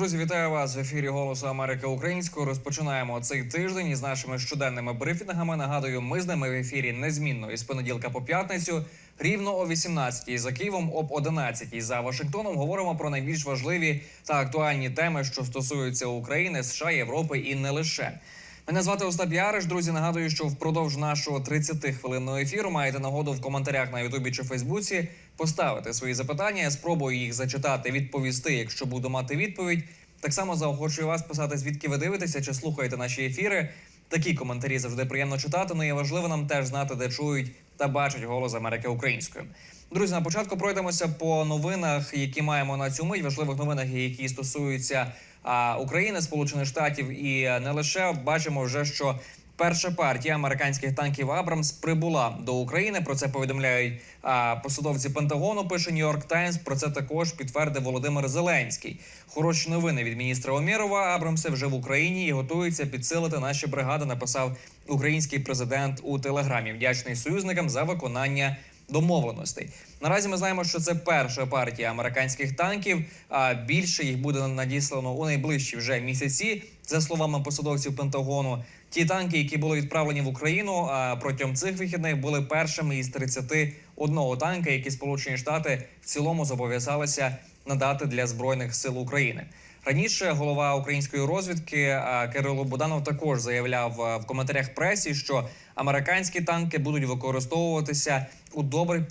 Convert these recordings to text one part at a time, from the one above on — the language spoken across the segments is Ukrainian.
Друзі, вітаю вас в ефірі Голосу Америки Українською. Розпочинаємо цей тиждень із нашими щоденними брифінгами. Нагадую, ми з ними в ефірі незмінно із понеділка по п'ятницю. Рівно о 18-й за Києвом, об 11-й за Вашингтоном говоримо про найбільш важливі та актуальні теми, що стосуються України, США, Європи і не лише. Мене звати Остап Яриш. Друзі, нагадую, що впродовж нашого 30-хвилинного ефіру маєте нагоду в коментарях на Ютубі чи Фейсбуці поставити свої запитання. Я спробую їх зачитати, відповісти, якщо буду мати відповідь. Так само заохочую вас писати, звідки ви дивитеся чи слухаєте наші ефіри. Такі коментарі завжди приємно читати. Ну і важливо нам теж знати, де чують та бачать голос Америки українською. Друзі, на початку пройдемося по новинах, які маємо на цю мить. Важливих новинах, які стосуються а, України, Сполучених Штатів і не лише бачимо вже, що перша партія американських танків Абрамс прибула до України. Про це повідомляють а, посадовці Пентагону. Пише Нью-Йорк Таймс. Про це також підтвердив Володимир Зеленський. Хороші новини від міністра Омєрова. Абрамси вже в Україні і готуються підсилити наші бригади. Написав український президент у телеграмі. Вдячний союзникам за виконання домовленостей. Наразі ми знаємо, що це перша партія американських танків. А більше їх буде надіслано у найближчі вже місяці. За словами посадовців Пентагону, ті танки, які були відправлені в Україну, протягом цих вихідних були першими із 31 танка, які Сполучені Штати в цілому зобов'язалися надати для збройних сил України. Раніше голова української розвідки Кирило Буданов також заявляв в коментарях пресі, що американські танки будуть використовуватися у добре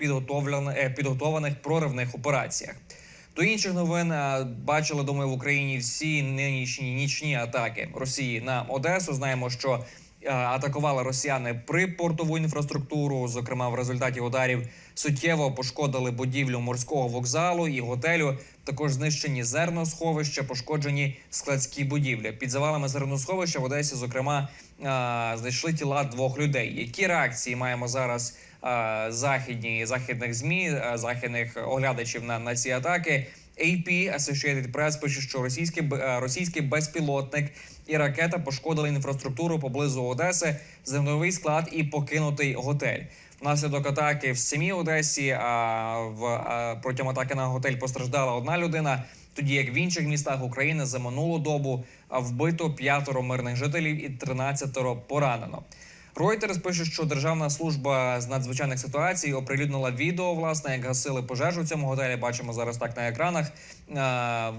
е, підготованих проривних операціях. До інших новин е, бачили, думаю, в Україні всі нинішні нічні атаки Росії на Одесу. Знаємо, що е, атакували росіяни при портову інфраструктуру. Зокрема, в результаті ударів суттєво пошкодили будівлю морського вокзалу і готелю. Також знищені зерносховища, пошкоджені складські будівлі. Під завалами зерносховища в Одесі, зокрема, знайшли тіла двох людей. Які реакції маємо зараз? Західні західних змі, західних оглядачів на, на ці атаки. AP Associated Press пише, що російський е, російський безпілотник і ракета пошкодили інфраструктуру поблизу Одеси, зерновий склад і покинутий готель. Внаслідок атаки в самій Одесі а в а, протягом атаки на готель постраждала одна людина. Тоді як в інших містах України за минулу добу вбито п'ятеро мирних жителів і 13 поранено. Reuters пише, що Державна служба з надзвичайних ситуацій оприлюднила відео, власне, як гасили пожежу в цьому готелі. Бачимо зараз так на екранах.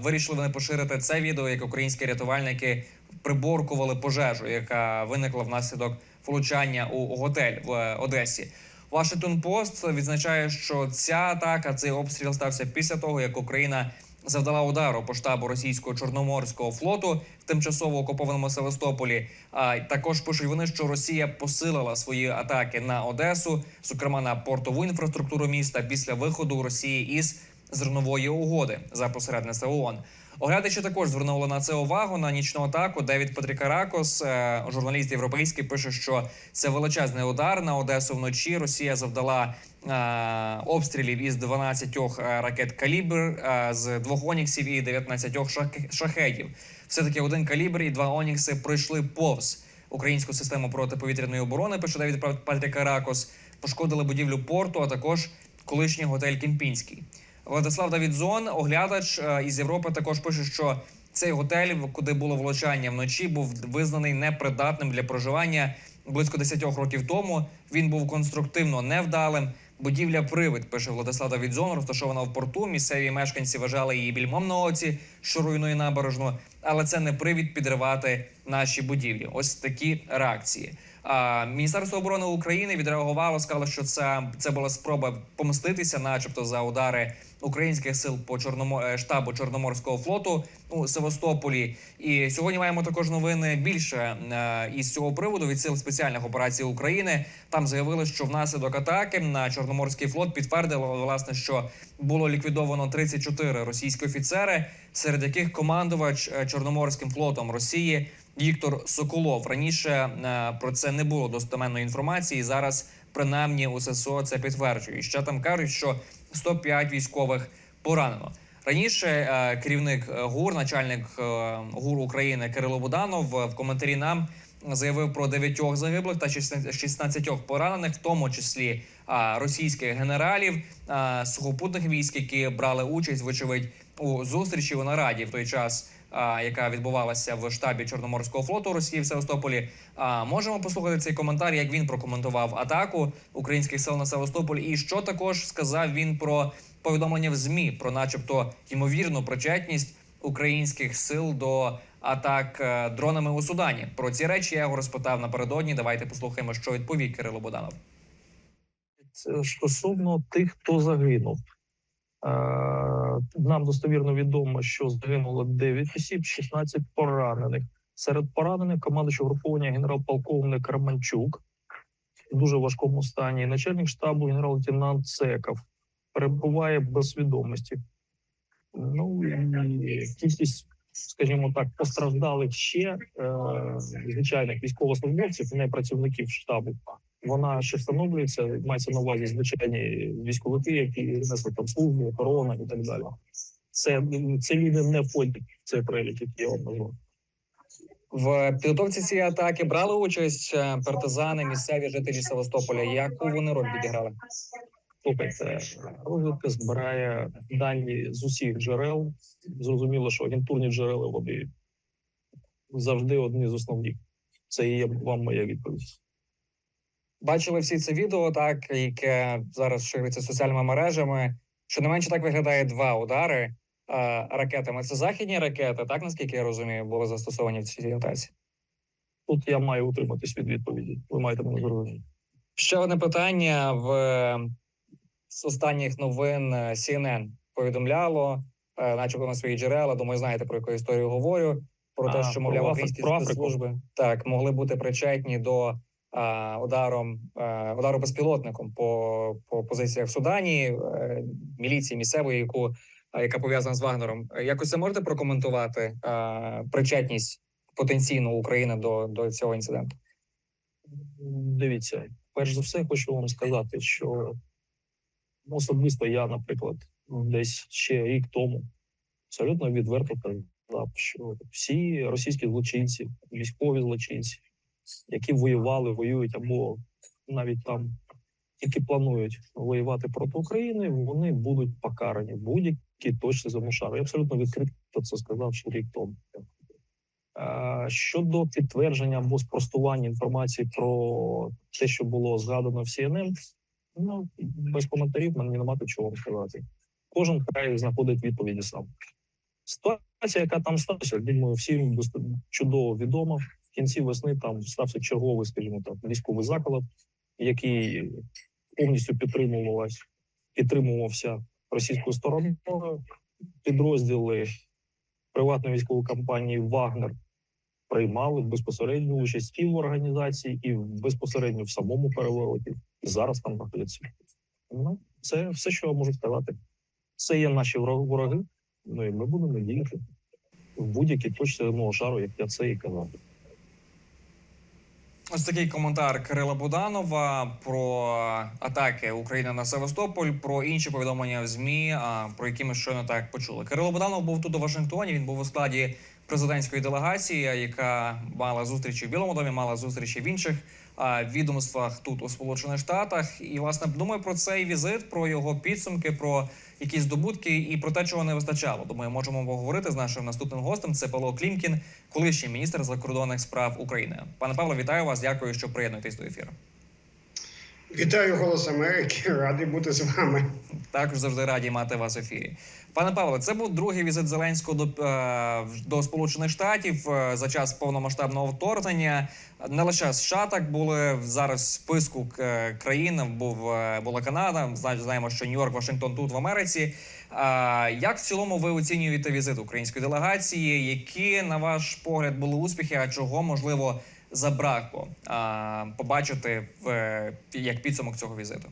Вирішили вони поширити це відео, як українські рятувальники приборкували пожежу, яка виникла внаслідок влучання у готель в е, Одесі. Washington Post відзначає, що ця атака, цей обстріл стався після того, як Україна завдала удару по штабу російського чорноморського флоту в тимчасово окупованому Севастополі. А також пишуть вони, що Росія посилила свої атаки на Одесу, зокрема на портову інфраструктуру міста після виходу Росії із зернової угоди за посередництво ООН. Оглядачі також звернули на це увагу на нічну атаку. Девід Патрікаракос, е, журналіст європейський, пише, що це величезний удар на Одесу вночі. Росія завдала е, обстрілів із 12 е, ракет калібр, з двох оніксів і 19 шах- шахедів. Все таки один калібр і два онікси пройшли повз українську систему протиповітряної оборони. Пише Девід Патрікаракос. Пошкодили будівлю порту, а також колишній готель Кемпінський. Владислав Давідзон, оглядач е, із Європи, також пише, що цей готель, куди було влучання вночі, був визнаний непридатним для проживання близько 10 років тому. Він був конструктивно невдалим. Будівля привид, пише Владислав Давідзон, розташована в порту. Місцеві мешканці вважали її більмом на оці, що руйнує набережну, але це не привід підривати наші будівлі. Ось такі реакції. А Міністерство оборони України відреагувало, сказало, що це, це була спроба помститися, начебто, за удари українських сил по чорномо е, штабу Чорноморського флоту у Севастополі. І сьогодні маємо також новини більше е, із цього приводу від сил спеціальних операцій України. Там заявили, що внаслідок атаки на Чорноморський флот підтвердили власне, що було ліквідовано 34 російські офіцери, серед яких командувач е, Чорноморським флотом Росії. Віктор Соколов раніше про це не було достеменної інформації. Зараз принаймні у ССО це підтверджує. І Ще там кажуть, що 105 військових поранено. Раніше е, керівник е, ГУР, начальник е, ГУР України Кирило Буданов в коментарі нам заявив про дев'ятьох загиблих та 16 16 поранених, в тому числі російських генералів сухопутних військ, які брали участь, вочевидь, у зустрічі у нараді в той час яка відбувалася в штабі Чорноморського флоту Росії в Севастополі. Можемо послухати цей коментар, як він прокоментував атаку українських сил на Севастополь, і що також сказав він про повідомлення в змі про, начебто, ймовірну причетність українських сил до атак е, дронами у Судані. Про ці речі я його розпитав напередодні. Давайте послухаємо, що відповів Кирило Буданов. Це стосовно тих, хто загинув. Е, Нам достовірно відомо, що загинуло 9 осіб, 16 поранених. Серед поранених командуючий угруповання генерал-полковник Романчук в дуже важкому стані. Начальник штабу генерал-лейтенант Цеков перебуває без свідомості. Ну кількість, скажімо так, постраждалих ще е, звичайних військовослужбовців, не працівників штабу вона ще встановлюється, мається на увазі звичайні військовики, які несли там службу, охорона і так далі. Це це люди не входять в цей перелік, який я вам назвав. В підготовці цієї атаки брали участь е, партизани, місцеві жителі Севастополя. Яку вони роль відіграли? Слухайте, розвідка збирає дані з усіх джерел. Зрозуміло, що агентурні джерела вони завжди одні з основних. Це і є вам моя відповідь. Бачили всі це відео, так яке зараз шириться соціальними мережами. Що не менше так виглядає два удари е, ракетами. Це західні ракети, так наскільки я розумію, були застосовані в цій атаці. Тут я маю утриматись від відповіді. Ви маєте мене зрозуміти. Ще одне питання в з останніх новин е, CNN повідомляло, е, начебто на свої джерела. Думаю, знаєте про яку історію говорю. Про те, А, що про мовляв українські спецслужби так могли бути причетні до а, ударом а, удару безпілотником по, по позиціях в Судані, е, міліції місцевої, яку яка пов'язана з Вагнером. Е, Якось це можете прокоментувати причетність потенційну України до, до цього інциденту? Дивіться, перш за все, хочу вам сказати, що особисто я, наприклад, десь ще рік тому абсолютно відверто казав, що всі російські злочинці, військові злочинці, які воювали, воюють або навіть там які планують воювати проти України, вони будуть покарані будь-якій точці земного шару. Я абсолютно відкрито це сказав ще рік тому. Щодо підтвердження або спростування інформації про те, що було згадано в CNN, ну без коментарів мені немає чого вам сказати. Кожен край знаходить відповіді сам. Ситуація, яка там сталася, думаю, всім чудово відома. Кінці весни там стався черговий, скажімо так, військовий заклад, який повністю підтримувалась, підтримувався російською стороною. Підрозділи приватної військової компанії Вагнер приймали безпосередню участь і в організації, і безпосередньо в самому перевороті. І зараз там знаходяться. Ну, це все, що я можу сказати. Це є наші вороги. Ну і ми будемо діяти в будь-якій точці земного шару, як я це і казав. Ось такий коментар Кирила Буданова про атаки України на Севастополь, про інші повідомлення в змі, про які ми щойно так почули. Кирило Буданов був тут у Вашингтоні. Він був у складі президентської делегації, яка мала зустрічі в Білому домі, мала зустрічі в інших відомствах тут у Сполучених Штатах. І власне думаю про цей візит, про його підсумки, про якісь здобутки і про те, чого не вистачало. Думаю, можемо поговорити з нашим наступним гостем. Це Павло Клімкін, колишній міністр закордонних справ України. Пане Павло, вітаю вас. Дякую, що приєднуєтесь до ефіру. Вітаю голос Америки, радий бути з вами. Також завжди раді мати вас в ефірі. Пане Павло, це був другий візит Зеленського до, е, до Сполучених Штатів е, за час повномасштабного вторгнення. Не лише США так були зараз в списку е, країн. Був була Канада. зна- Знаємо, що Нью-Йорк, Вашингтон тут в Америці. Як в цілому ви оцінюєте візит української делегації? Які на ваш погляд були успіхи? А чого можливо забракло побачити в як підсумок цього візиту?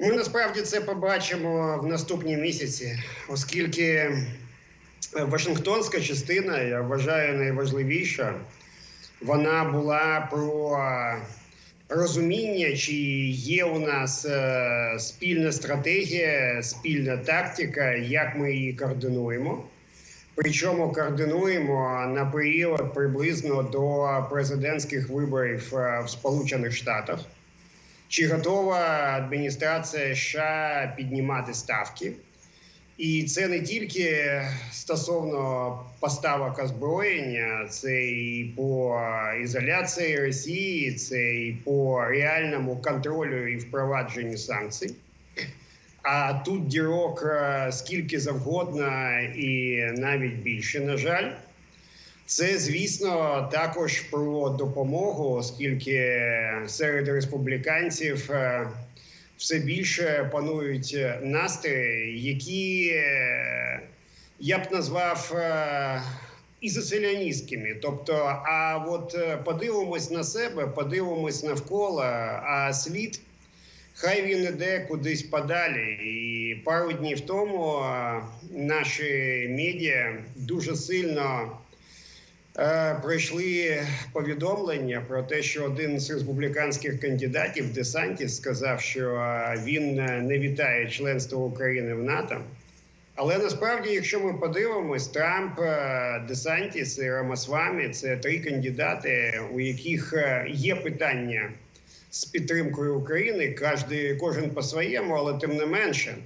Ми насправді це побачимо в наступні місяці, оскільки е, Вашингтонська частина, я вважаю, найважливіша, вона була про розуміння, чи є у нас е, спільна стратегія, спільна тактика, як ми її координуємо. Причому координуємо на період приблизно до президентських виборів е, в Сполучених Штатах. Чи готова адміністрація США піднімати ставки? І це не тільки стосовно поставок озброєння, це і по ізоляції Росії, це і по реальному контролю і впровадженню санкцій. А тут дірок е, скільки завгодно, і навіть більше, на жаль. Це, звісно, також про допомогу, оскільки серед республіканців е, все більше панують настрої, які е, я б назвав ізоселяністськими. Тобто, а от подивимось на себе, подивимось навколо, а світ. Хай він іде кудись подалі. І пару днів тому наші медіа дуже сильно пройшли повідомлення про те, що один з республіканських кандидатів Десантіс сказав, що він не вітає членство України в НАТО. Але насправді, якщо ми подивимось, Трамп, Десантіс і Рамасвамі це три кандидати, у яких є питання з підтримкою України, кожен, кожен по-своєму, але тим не менше.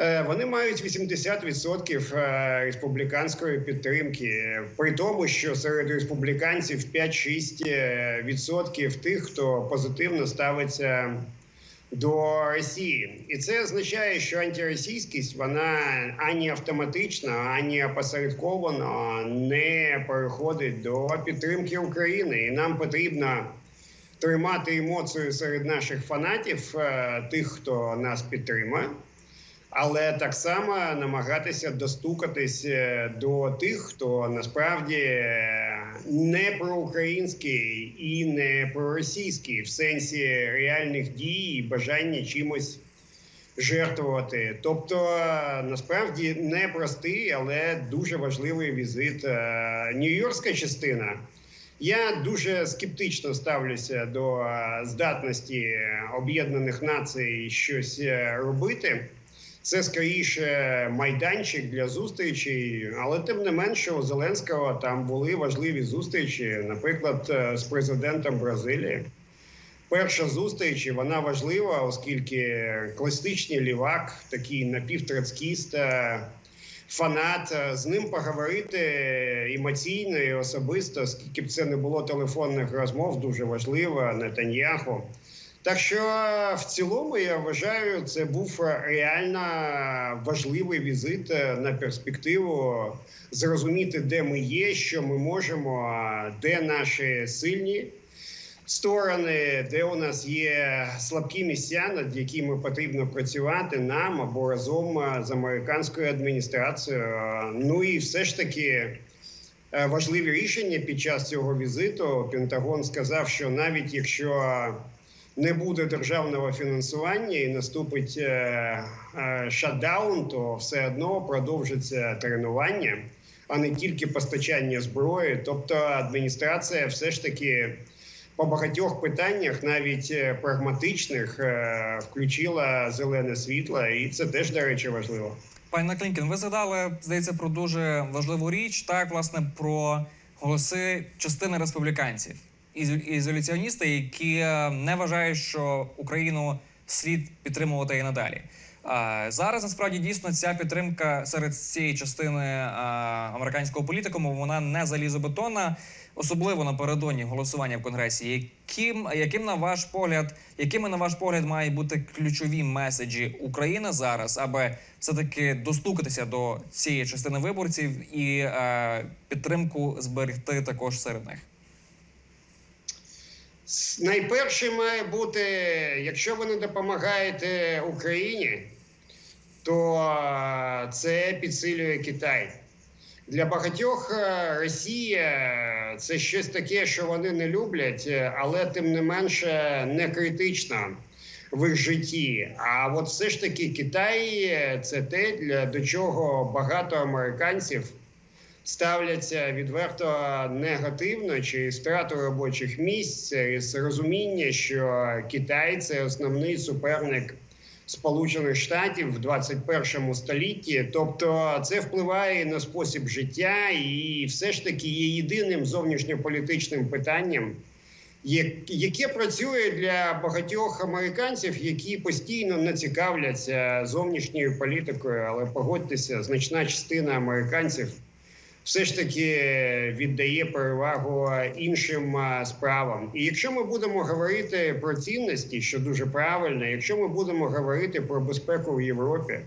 Е, Вони мають 80% е, республіканської підтримки, при тому, що серед республіканців 5-6% тих, хто позитивно ставиться до Росії, і це означає, що антиросійськість вона ані автоматично, ані опосередковано не переходить до підтримки України, і нам потрібно тримати емоцію серед наших фанатів, е, тих, хто нас підтримує, але так само намагатися достукатись е, до тих, хто насправді е, не проукраїнський і не проросійський в сенсі реальних дій і бажання чимось. Жертвувати, тобто насправді непростий, але дуже важливий візит. Нью-Йоркська частина я дуже скептично ставлюся до е, здатності Об'єднаних Націй щось е, робити. Це скоріше майданчик для зустрічей, але тим не менше у Зеленського там були важливі зустрічі, наприклад, е, з президентом Бразилії. Перша зустріч вона важлива, оскільки класичний лівак, такий напівтроцкіст, е, фанат, е, з ним поговорити емоційно і особисто, скільки б це не було телефонних розмов, дуже важливо Нетаньяху. Так що в цілому я вважаю, це був е, реально важливий візит е, на перспективу зрозуміти, де ми є, що ми можемо, де наші сильні сторони, де у нас є слабкі місця, над якими потрібно працювати нам або разом е, з американською адміністрацією. Ну і все ж таки. е, Важливі рішення під час цього візиту Пентагон сказав, що навіть якщо не буде державного фінансування і наступить е, шатдаун, то все одно продовжиться тренування, а не тільки постачання зброї. Тобто адміністрація все ж таки по багатьох питаннях, навіть е, прагматичних, е, включила зелене світло, і це теж, до речі, важливо. Пане Клінкін, ви згадали, здається, про дуже важливу річ, так, власне, про голоси частини республіканців. Із- Ізоляціоністи, які е, не вважають, що Україну слід підтримувати і надалі. Зараз насправді дійсно ця підтримка серед цієї частини американського політикуму вона не залізобетонна, особливо напередодні голосування в конгресі. Яким, яким на ваш погляд, якими на ваш погляд мають бути ключові меседжі України зараз, аби все таки достукатися до цієї частини виборців і е, підтримку зберегти також серед них? Найперше має бути, якщо ви не допомагаєте Україні, то е, це підсилює Китай. Для багатьох е, Росія це щось таке, що вони не люблять, е, але тим не менше не критично в їх житті. А от все ж таки Китай е, це те, для до чого багато американців ставляться відверто негативно через втрату робочих місць, через розуміння, що Китай це основний суперник Сполучених Штатів в 21 столітті. Тобто це впливає на спосіб життя, і все ж таки є єдиним зовнішньополітичним питанням, яке працює для багатьох американців, які постійно не цікавляться зовнішньою політикою, але погодьтеся, значна частина американців все ж таки віддає перевагу іншим справам. І якщо ми будемо говорити про цінності, що дуже правильно, якщо ми будемо говорити про безпеку в Європі,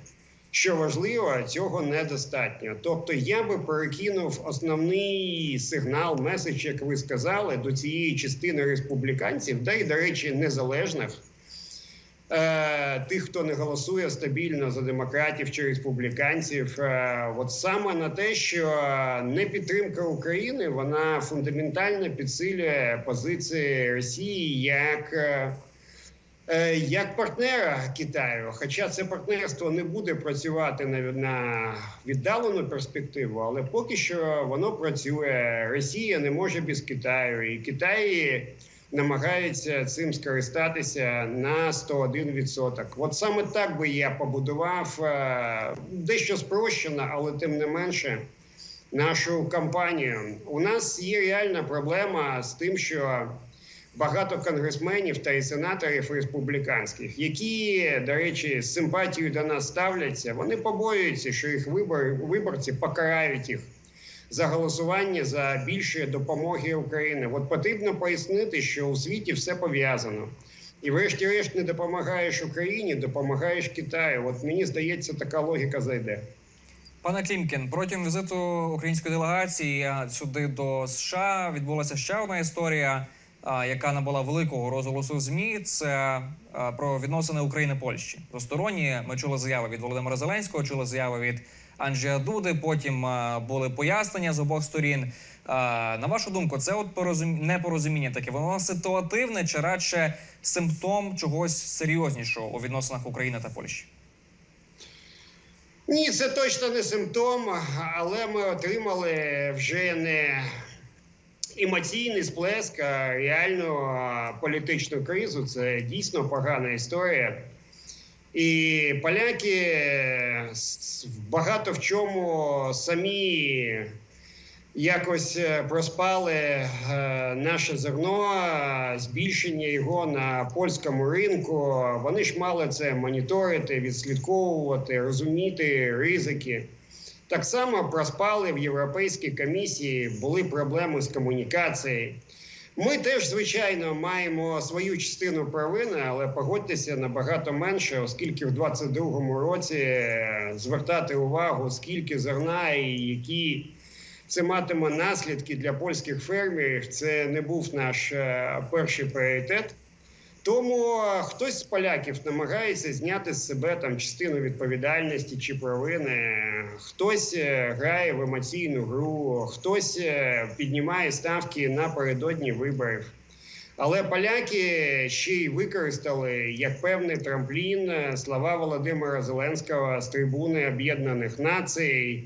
що важливо, цього недостатньо. Тобто, я би перекинув основний сигнал, меседж, як ви сказали, до цієї частини республіканців, да й до речі, незалежних. Е, тих, хто не голосує стабільно за демократів чи республіканців, е, от саме на те, що непідтримка України вона фундаментально підсилює позиції Росії як, е, як партнера Китаю. Хоча це партнерство не буде працювати на, на віддалену перспективу, але поки що воно працює. Росія не може без Китаю, і Китай намагається цим скористатися на 101%. От саме так би я побудував е, дещо спрощено, але тим не менше. Нашу кампанію у нас є реальна проблема з тим, що багато конгресменів та і сенаторів республіканських, які, до речі, з симпатією до нас ставляться, вони побоюються, що їх вибор, виборці покарають їх за голосування за більше допомоги Україні. От потрібно пояснити, що у світі все пов'язано. І, врешті-решт, не допомагаєш Україні, допомагаєш Китаю. От мені здається, така логіка зайде. Пане Клімкін, протягом візиту української делегації сюди до США відбулася ще одна історія, яка набула великого розголосу в змі. Це про відносини України Польщі. Двосторонні ми чули заяви від Володимира Зеленського, чули заяви від Анджея Дуди. Потім були пояснення з обох сторін. На вашу думку, це от порозум... непорозуміння таке, воно ситуативне чи радше симптом чогось серйознішого у відносинах України та Польщі? Ні, це точно не симптом, але ми отримали вже не емоційний сплеск, а реальну політичну кризу. Це дійсно погана історія. І поляки е, багато в чому самі якось е, проспали е, наше зерно, збільшення його на польському ринку. Вони ж мали це моніторити, відслідковувати, розуміти ризики. Так само проспали в Європейській комісії, були проблеми з комунікацією. Ми теж, звичайно, маємо свою частину провини, але погодьтеся набагато менше, оскільки в 22-му році е, звертати увагу, скільки зерна і які це матиме наслідки для польських фермерів. Це не був наш е, перший пріоритет. Тому е, хтось з поляків намагається зняти з себе там частину відповідальності чи провини. Хтось е, грає в емоційну гру, хтось е, піднімає ставки напередодні виборів. Але поляки ще й використали як певний трамплін слова Володимира Зеленського з трибуни Об'єднаних Націй,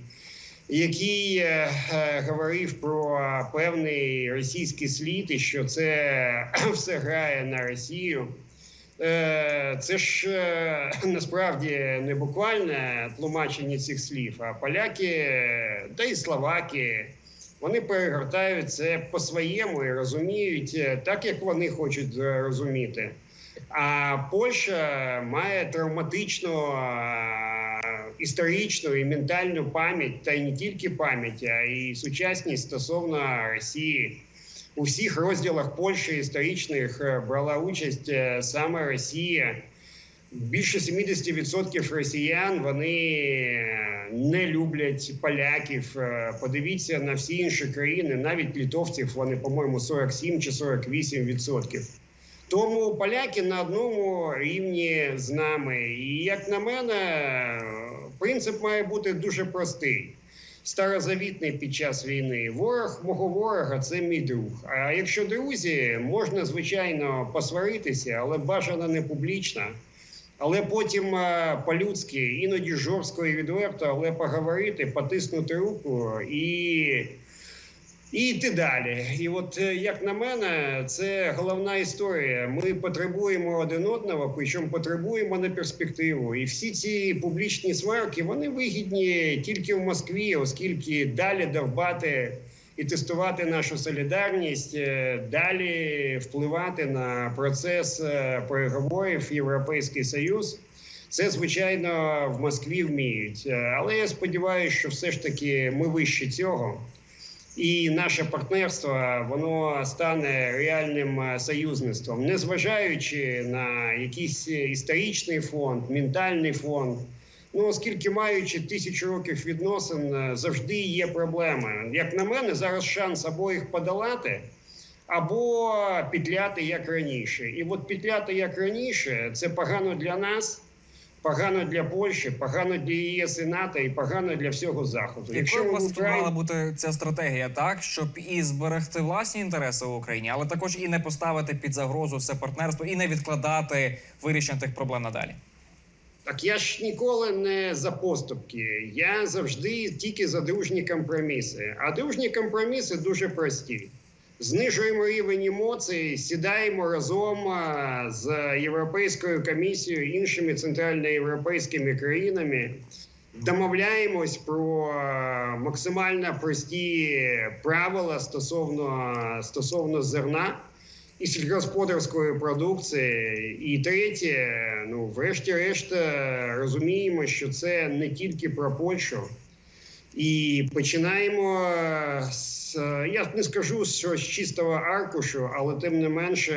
який е, е, говорив про певний російський слід, і що це все грає на Росію. Е, Це ж е, насправді не буквальне тлумачення цих слів, а поляки та й словаки. Вони перегортають це по-своєму і розуміють е, так, як вони хочуть е, розуміти. А Польща має травматичну історичну і ментальну пам'ять, та й не тільки пам'ять, а й сучасність стосовно Росії. У всіх розділах Польщі історичних е, брала участь е, саме Росія. Більше 70% росіян вони е, не люблять поляків. Подивіться на всі інші країни, навіть літовців, вони, по-моєму, 47 чи 48%. Тому поляки на одному рівні з нами. І як на мене, принцип має бути дуже простий. Старозавітний під час війни ворог мого ворога це мій друг. А якщо друзі, можна звичайно посваритися, але бажано не публічно. Але потім е, по-людськи, іноді жорстко і відверто, але поговорити, потиснути руку і, і йти далі. І от е, як на мене, це головна історія. Ми потребуємо один одного, причому потребуємо на перспективу. І всі ці публічні сварки вони вигідні тільки в Москві, оскільки далі довбати і тестувати нашу солідарність, е, далі впливати на процес е, переговорів Європейський Союз. Це звичайно в Москві вміють, але я сподіваюся, що все ж таки ми вище цього. І наше партнерство воно стане реальним е, союзництвом, незважаючи на якийсь історичний фонд, ментальний фонд. Ну, оскільки маючи тисячу років відносин, е, завжди є проблеми. Як на мене, зараз шанс або їх подолати, або петляти як раніше. І от петляти як раніше це погано для нас, погано для Польщі, погано для ЄС і НАТО і погано для всього заходу. Якою у вас Україні- мала бути ця стратегія, так щоб і зберегти власні інтереси в Україні, але також і не поставити під загрозу все партнерство, і не відкладати вирішення тих проблем надалі. Так я ж ніколи не за поступки. Я завжди тільки за дружні компроміси. А дружні компроміси дуже прості. Знижуємо рівень емоцій, сідаємо разом з Європейською комісією, іншими центральноєвропейськими країнами. Домовляємось про максимально прості правила стосовно, стосовно зерна і сільськогосподарської продукції. І третє, ну врешті-решт, е, розуміємо, що це не тільки про Польщу. І починаємо е, з я не скажу що з чистого аркушу, але тим не менше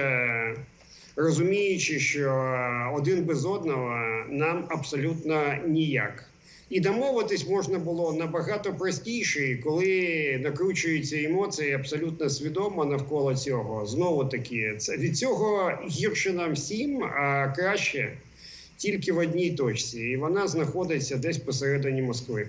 розуміючи, що один без одного нам абсолютно ніяк. І домовитись можна було набагато простіше, коли накручуються емоції абсолютно свідомо навколо цього. Знову таки, це від цього гірше нам всім, а краще тільки в одній точці, і вона знаходиться десь посередині Москви.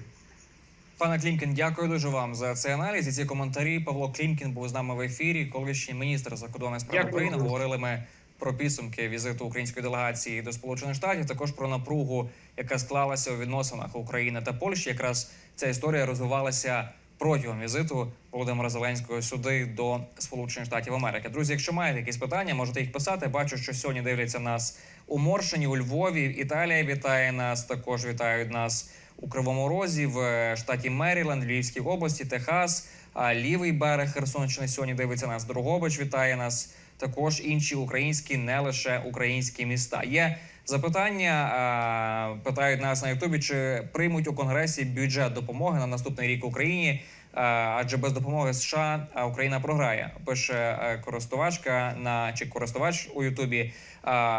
Пане Клімкін, дякую дуже вам за цей аналіз і ці коментарі. Павло Клімкін був з нами в ефірі. Колишній міністр закордонних справ. України. Говорили ми про підсумки візиту української делегації до Сполучених Штатів. Також про напругу, яка склалася у відносинах України та Польщі. Якраз ця історія розвивалася протягом візиту Володимира Зеленського сюди до Сполучених Штатів Америки. Друзі, якщо маєте якісь питання, можете їх писати. Бачу, що сьогодні дивляться нас у Моршині, у Львові. Італія вітає нас. Також вітають нас у Кривому Розі, в е, штаті Меріленд, Львівській області, Техас, лівий берег Херсонщини сьогодні дивиться нас. Дрогобич вітає нас. Також інші українські, не лише українські міста. Є запитання. Питають нас на Ютубі, чи приймуть у конгресі бюджет допомоги на наступний рік Україні. А, Адже без допомоги США Україна програє. Пише е, користувачка на чи користувач у Ютубі.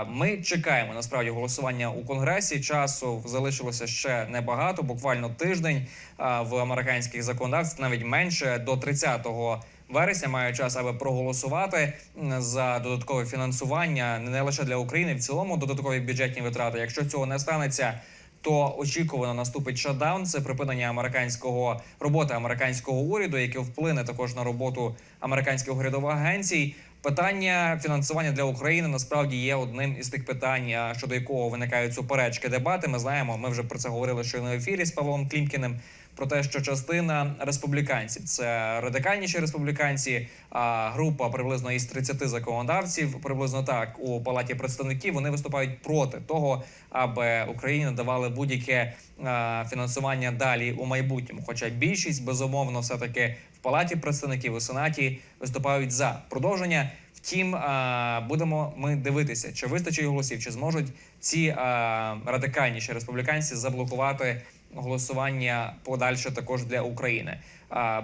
Ми чекаємо насправді голосування у конгресі. Часу залишилося ще небагато, буквально тиждень в американських законодавців, навіть менше до 30 вересня мають час, аби проголосувати за додаткове фінансування не лише для України, в цілому додаткові бюджетні витрати. Якщо цього не станеться. То очікувано наступить шатдаун. Це припинення американського роботи американського уряду, яке вплине також на роботу американських урядових агенцій. Питання фінансування для України насправді є одним із тих питань, щодо якого виникають суперечки дебати. Ми знаємо, ми вже про це говорили що на ефірі з Павлом Клімкіним. Про те, що частина республіканців це радикальніші республіканці, а група приблизно із 30 законодавців, приблизно так у палаті представників. Вони виступають проти того, аби Україні надавали будь-яке фінансування далі у майбутньому. Хоча більшість безумовно все таки в палаті представників у сенаті виступають за продовження. Втім, будемо ми дивитися, чи вистачить голосів, чи зможуть ці радикальніші республіканці заблокувати голосування подальше також для України.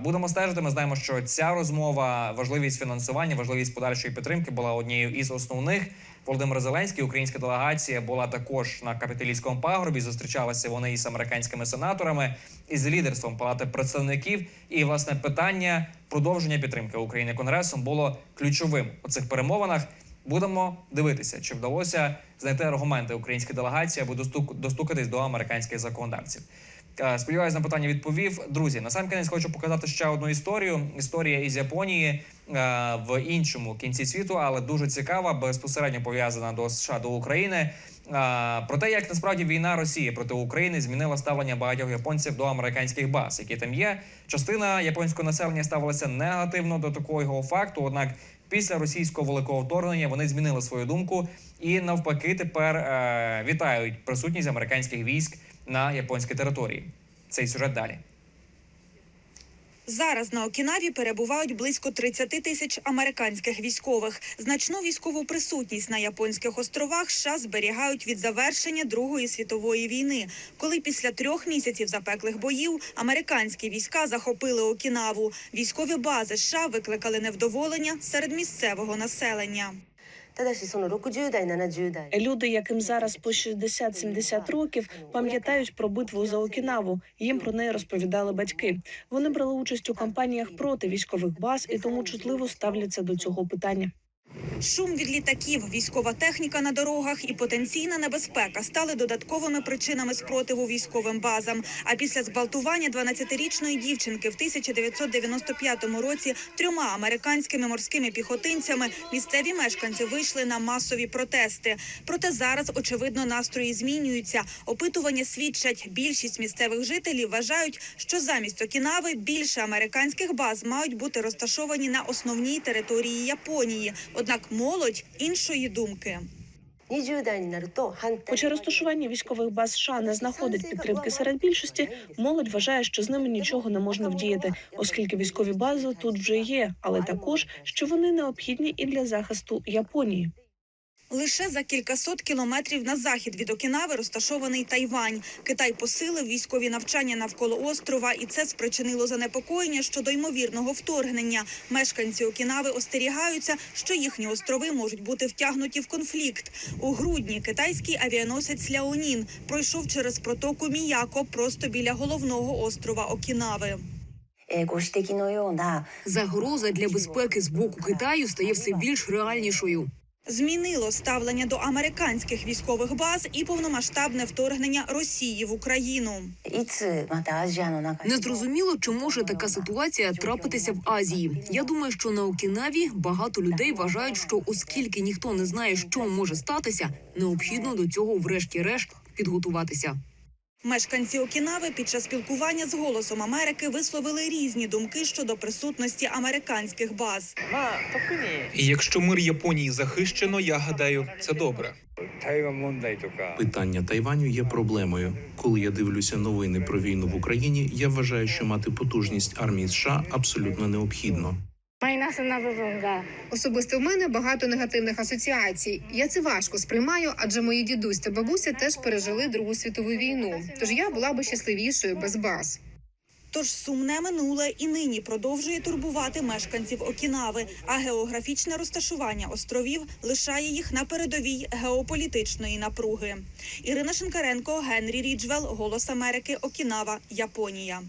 Будемо стежити. Ми знаємо, що ця розмова, важливість фінансування, важливість подальшої підтримки була однією із основних. Володимир Зеленський, українська делегація, була також на капіталійському пагорбі. Зустрічалися вони із американськими сенаторами із лідерством Палати представників. І власне питання продовження підтримки України Конгресом було ключовим у цих перемовинах. Будемо дивитися, чи вдалося знайти аргументи української делегації, достук, достукатись до американських законодавців. Е, Сподіваюсь, на питання відповів. Друзі, на сам кінець хочу показати ще одну історію. Історія із Японії е, в іншому кінці світу, але дуже цікава, безпосередньо пов'язана до США до України. Е, Про те, як насправді війна Росії проти України змінила ставлення багатьох японців до американських баз, які там є. Частина японського населення ставилася негативно до такого факту. Однак після російського великого вторгнення вони змінили свою думку і навпаки тепер е, вітають присутність американських військ на японській території. Цей сюжет далі. Зараз на Окінаві перебувають близько 30 тисяч американських військових. Значну військову присутність на японських островах США зберігають від завершення Другої світової війни, коли після трьох місяців запеклих боїв американські війська захопили Окінаву. Військові бази США викликали невдоволення серед місцевого населення. Е, люди, яким зараз по 60-70 років, пам'ятають про битву за Окінаву. Їм про неї розповідали батьки. Вони брали участь у кампаніях проти військових баз і тому чутливо ставляться до цього питання. Шум від літаків, військова техніка на дорогах і потенційна небезпека стали додатковими причинами спротиву військовим базам. А після зґвалтування 12-річної дівчинки в 1995 році трьома американськими морськими піхотинцями місцеві мешканці вийшли на масові протести. Проте зараз очевидно настрої змінюються. Опитування свідчать, більшість місцевих жителів вважають, що замість Окінави більше американських баз мають бути розташовані на основній території Японії. Однак молодь іншої думки. Хоча розташування військових баз США не знаходить підтримки серед більшості, молодь вважає, що з ними нічого не можна вдіяти, оскільки військові бази тут вже є, але також що вони необхідні і для захисту Японії. Лише за кількасот кілометрів на захід від Окінави розташований Тайвань. Китай посилив військові навчання навколо острова, і це спричинило занепокоєння щодо ймовірного вторгнення. Мешканці Окінави остерігаються, що їхні острови можуть бути втягнуті в конфлікт. У грудні китайський авіаносець Ляонін пройшов через протоку Міяко просто біля головного острова Окінави. Загроза для безпеки з боку Китаю стає все більш реальнішою змінило ставлення до американських військових баз і повномасштабне вторгнення Росії в Україну. Не зрозуміло, чи може така ситуація трапитися в Азії. Я думаю, що на Окінаві багато людей вважають, що оскільки ніхто не знає, що може статися, необхідно до цього, врешті-решт, підготуватися. Мешканці Окінави під час спілкування з голосом Америки висловили різні думки щодо присутності американських баз. І Якщо мир Японії захищено, я гадаю, це добре. Питання Тайваню є проблемою. Коли я дивлюся новини про війну в Україні, я вважаю, що мати потужність армії США абсолютно необхідно. Майнасана вивонга. Особисто в мене багато негативних асоціацій. Я це важко сприймаю, адже мої дідусь та бабуся теж пережили Другу світову війну. Тож я була би щасливішою без баз. Тож сумне минуле і нині продовжує турбувати мешканців Окінави, а географічне розташування островів лишає їх на передовій геополітичної напруги. Ірина Шинкаренко, Генрі Ріджвел, Голос Америки, Окінава, Японія.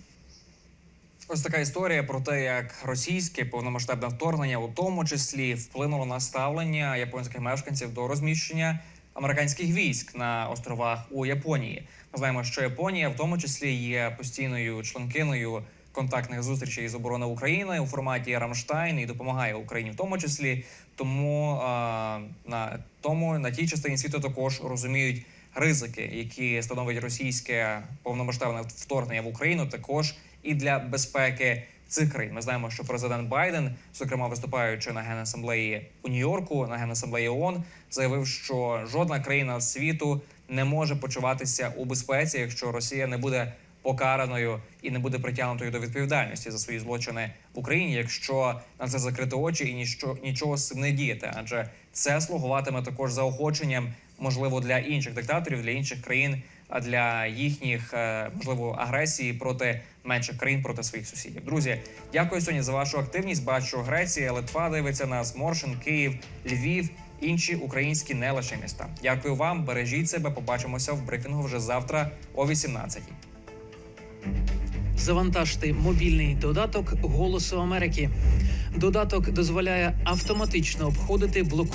Ось така історія про те, як російське повномасштабне вторгнення, у тому числі, вплинуло на ставлення японських мешканців до розміщення американських військ на островах у Японії. Ми знаємо, що Японія в тому числі є постійною членкиною контактних зустрічей з оборони України у форматі Рамштайн і допомагає Україні в тому числі. Тому а, на тому на тій частині світу також розуміють ризики, які становить російське повномасштабне вторгнення в Україну, також і для безпеки цих країн. Ми знаємо, що президент Байден, зокрема виступаючи на генасамблеї у Нью-Йорку, на генасамблеї ООН, заявив, що жодна країна світу не може почуватися у безпеці, якщо Росія не буде покараною і не буде притягнутою до відповідальності за свої злочини в Україні, якщо на це закрити очі і ніщо нічого з цим не діяти, адже це слугуватиме також заохоченням, можливо, для інших диктаторів, для інших країн, а для їхніх е, можливо агресії проти менших країн проти своїх сусідів. Друзі, дякую сьогодні за вашу активність. Бачу Греція, Литва дивиться нас, Моршин, Київ, Львів. Інші українські не лише міста. Дякую вам. Бережіть себе. Побачимося в брифінгу вже завтра о 18 Завантажте мобільний додаток Голосу Америки. Додаток дозволяє автоматично обходити блок.